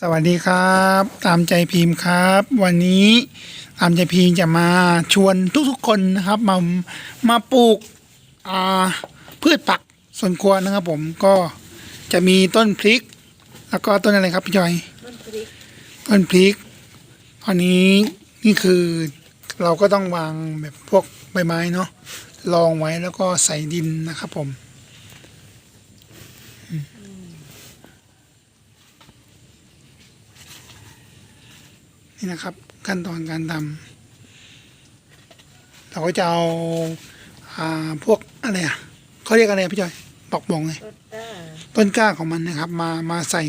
สวัสดีครับ ตามใจพิมพ์ครับ วันนี้ตามใจพิมพ์จะมาชวนทุกๆคนนะครับ มามาปลูกอ่าพืชผักสวนครัวนะครับผมก็จะมีต้นพริก แล้วก็ต้นอะไรครับพี่จอยต้นพริกต้นพริกตอนนี้นี่คือเราก็ต้องวางแบบพวกใบไม้เนาะรองไว้แล้วก็ใส่ดินนะครับผมอืม นี่นะครับ ขั้นตอนการทำเราก็จะเอาอ่าพวกอะไรอะเขาเรียกอะไรอะพี่จอยบอกบอกเลยต้นกล้าต้นกล้าของมันนะครับ มามาใส่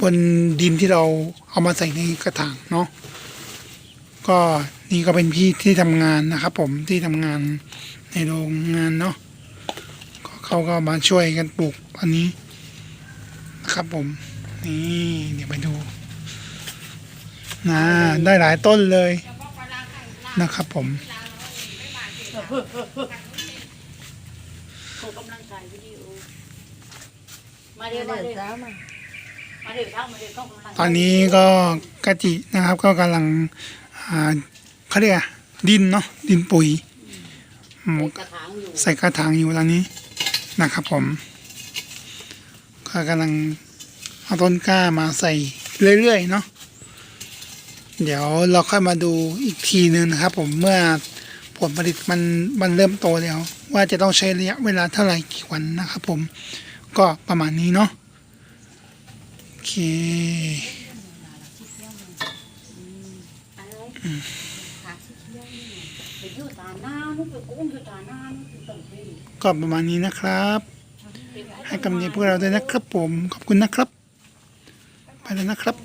บนดินที่เราเอามาใส่ในกระถางเนาะก็นี่ก็เป็นพี่ที่ทำงานนะครับ ผมที่ทำงานในโรงงานเนาะก็เขาก็มาช่วยกันปลูกอันนี้นะครับผมนี่เดี๋ยวไปดู นะได้หลายต้นเลยนะครับผมเขากำลังถ่ายวิดีโอมาเดี๋ยวมาเดี๋ยวมาเดี๋ยวมาเดี๋ยวตอนนี้ก็กะจินะครับก็กำลังเขาเรียกดินเนาะดินปุ๋ยใส่กระถางอยู่ตอนนี้นะครับผมก็กำลังเอาต้นกล้ามาใส่เรื่อยๆเนาะ เดี๋ยวเราค่อยมาดูอีกทีนึงนะครับ ผมเมื่อผลผลิตมันมันเริ่มโตแล้ว ว่าจะต้องใช้ระยะเวลาเท่าไหร่กี่วันนะครับ ผมก็ประมาณนี้เนาะโอเคก็ประมาณนี้นะครับ ให้กำลังใจพวกเราด้วยนะครับผมขอบคุณนะครับ ไปแล้วนะครับ